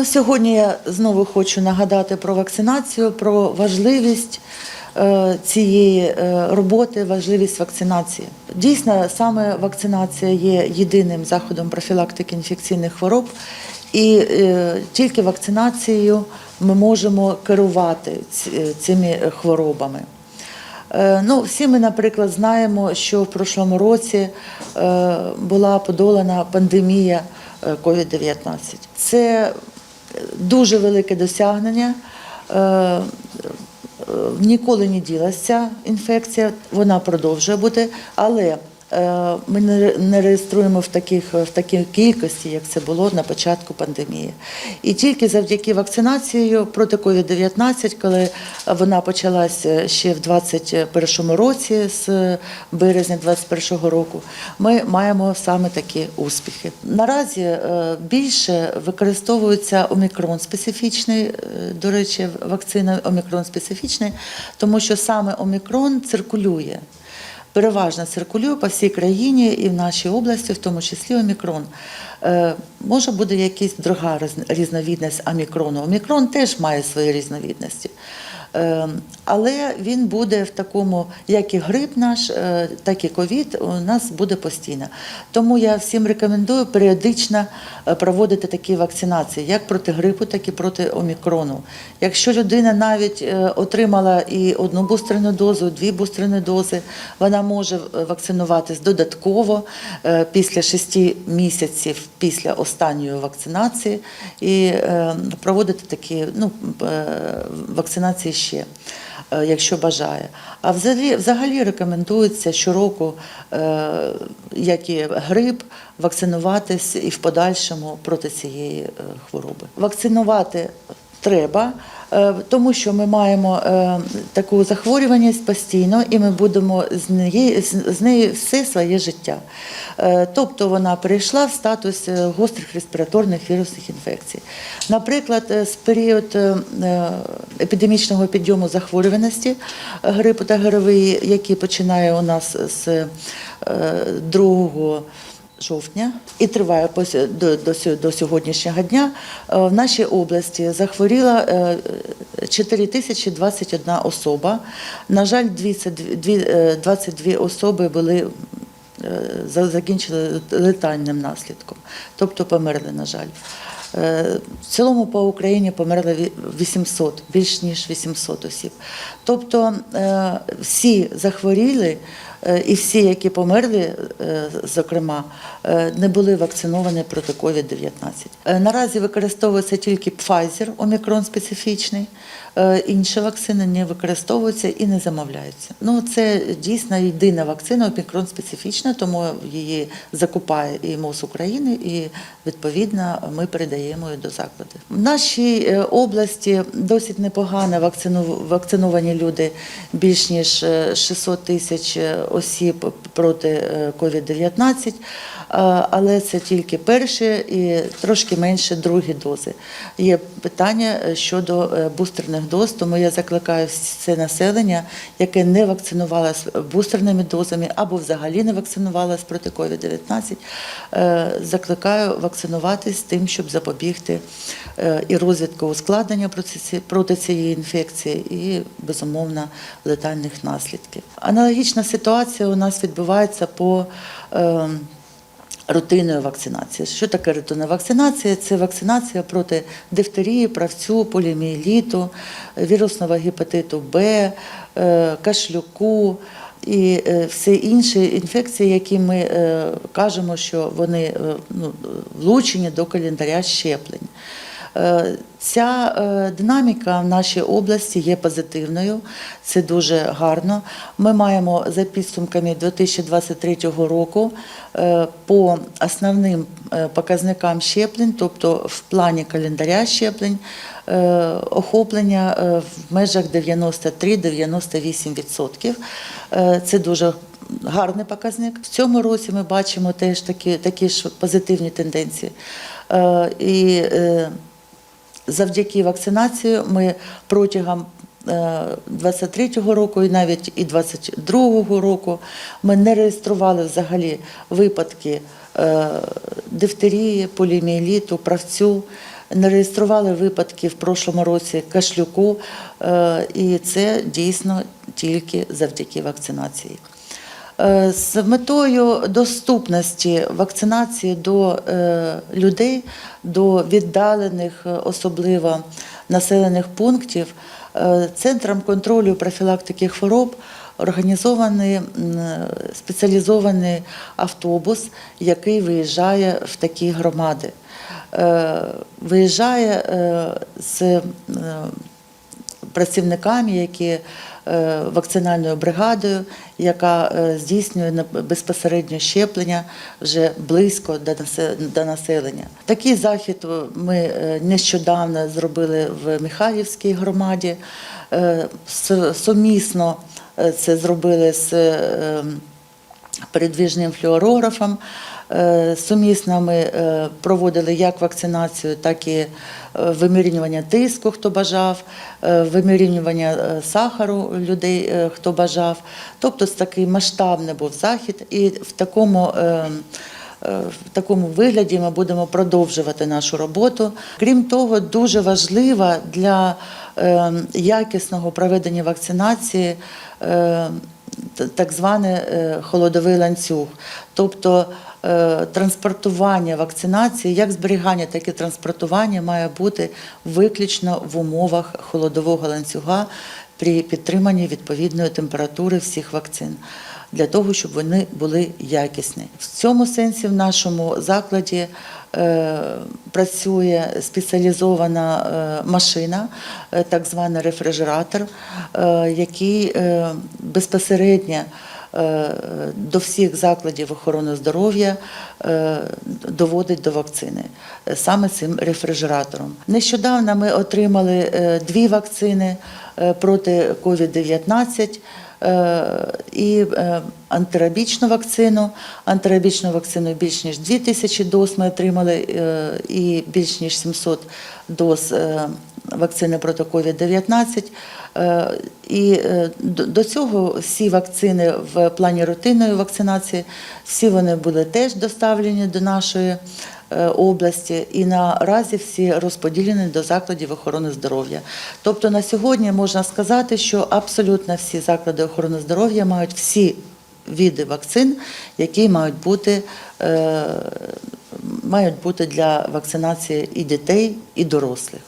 Ну, сьогодні я знову хочу нагадати про вакцинацію, про важливість е, цієї е, роботи, важливість вакцинації. Дійсно, саме вакцинація є єдиним заходом профілактики інфекційних хвороб, і е, тільки вакцинацією ми можемо керувати цими хворобами. Е, Ну, всі ми, наприклад, знаємо, що в прошлому році е, була подолана пандемія е, COVID-19. Це дуже велике досягнення. Е, е, Ніколи не ділася інфекція, вона продовжує бути, але ми не реєструємо в таких в такій кількості, як це було на початку пандемії. І тільки завдяки вакцинації проти COVID-19, коли вона почалася ще в 2021 році, з березня 2021 року, ми маємо саме такі успіхи. Наразі е, більше використовується омікрон специфічний, е, до речі, вакцина омікрон специфічний, тому що саме омікрон циркулює переважно циркулює по всій країні і в нашій області, в тому числі омікрон. Е, може буде якась друга різновідність омікрону. Омікрон теж має свої різновідності. Е, Але він буде в такому, як і грип наш, е, так і ковід, у нас буде постійно. Тому я всім рекомендую періодично е, проводити такі вакцинації, як проти грипу, так і проти омікрону. Якщо людина навіть е, отримала і одну бустерну дозу, дві бустерні дози, вона може вакцинуватись додатково після 6 місяців після останньої вакцинації і проводити такі ну, вакцинації ще. е, Якщо бажає. А взагалі, взагалі рекомендується щороку, е, як і грип, вакцинуватись і в подальшому проти цієї е, хвороби. Вакцинувати треба, е, тому що ми маємо е, таку захворюваність постійно, і ми будемо з неї з нею все своє життя. Е, Тобто вона перейшла в статус гострих респіраторних вірусних інфекцій. Наприклад, з період епідемічного підйому захворюваності грипу та ГРВІ, який починає у нас з 2 жовтня і триває до, до, до сьогоднішнього дня. е, В нашій області захворіла е, 4021 особа. На жаль, 22 е, 22 особи були е, закінчили летальним наслідком, тобто померли, на жаль. Е, В цілому по Україні померло ві- 800, більш ніж 800 осіб. Тобто е, всі захворіли, е, і всі, які померли, е, зокрема, е, не були вакциновані проти COVID-19. Е, Наразі використовується тільки Pfizer, омікрон специфічний. Е, Інші вакцини не використовуються і не замовляються. Ну це дійсно єдина вакцина, омікрон специфічна, тому її закупає і МОЗ України, і відповідно ми передаємо її до закладів. В нашій е, області досить непогано вакциновані люди, більш ніж е, 600 тисяч е, осіб проти е, COVID-19, але це тільки перші і трошки менше другі дози. Є питання е, щодо е, бустерних доз, тому я закликаю все населення, яке не вакцинувалося бустерними дозами або взагалі не вакцинувалося проти COVID-19, е, закликаю вакцинуватись з тим, щоб запобігти і розвитку ускладнення проти цієї інфекції і, безумовно, летальних наслідків. Аналогічна ситуація у нас відбувається по е, рутинної вакцинації. Що таке рутинна вакцинація? Це вакцинація проти дифтерії, правцю, поліомієліту, вірусного гепатиту Б, е, кашлюку. І е, всі інші інфекції, які ми е, кажемо, що вони ну, влучені до календаря щеплень. Е, Ця е, динаміка в нашій області є позитивною, це дуже гарно. Ми маємо за підсумками 2023 року е, по основним показникам щеплень, тобто в плані календаря щеплень, охоплення в межах 93-98%. Е, Це дуже гарний показник. В цьому році ми бачимо теж такі, такі ж позитивні тенденції. І завдяки вакцинації ми протягом 23-го року і навіть і 22-го року ми не реєстрували взагалі випадки е, дифтерії, поліомієліту, правцю. не реєстрували випадки в прошлому році кашлюку, е, і це дійсно тільки завдяки вакцинації. Е, З метою доступності вакцинації до е, людей, до віддалених, е, особливо населених пунктів, Центром контролю профілактики хвороб організований спеціалізований автобус, який виїжджає в такі громади. Виїжджає з працівниками, які е, вакцинальною бригадою, яка е, здійснює безпосередньо щеплення вже близько до населення. Такий захід ми е, нещодавно зробили в Михайлівській громаді. Сумісно це зробили з передвіжним флюорографом. Е, Сумісно ми е, проводили як вакцинацію, так і е, вимірювання тиску, хто бажав, вимірювання сахару людей, хто бажав. Тобто такий масштабний був захід, і в такому. В такому вигляді ми будемо продовжувати нашу роботу. Крім того, дуже важлива для якісного проведення вакцинації так званий е, холодовий ланцюг, тобто е, транспортування вакцинації, як зберігання, так і транспортування має бути виключно в умовах холодового ланцюга при підтриманні відповідної температури всіх вакцин. Для того щоб вони були якісні, в цьому сенсі в нашому закладі е, працює спеціалізована е, машина, е, так званий рефрижератор, який безпосередньо до всіх закладів охорони здоров'я доводить до вакцини саме цим рефрижератором. Нещодавно ми отримали дві вакцини проти COVID-19 е, і е, антирабічну вакцину. Антирабічну вакцину більш ніж 2 тисячі доз ми отримали е, і більш ніж 700 доз е, вакцини проти COVID-19. Е, І е, до цього всі вакцини в плані рутинної вакцинації, всі вони були теж доставлені до нашої е, області і наразі всі розподілені до закладів охорони здоров'я. Тобто на сьогодні можна сказати, що абсолютно всі заклади охорони здоров'я мають всі види вакцин, які мають бути, е, мають бути для вакцинації і дітей, і дорослих.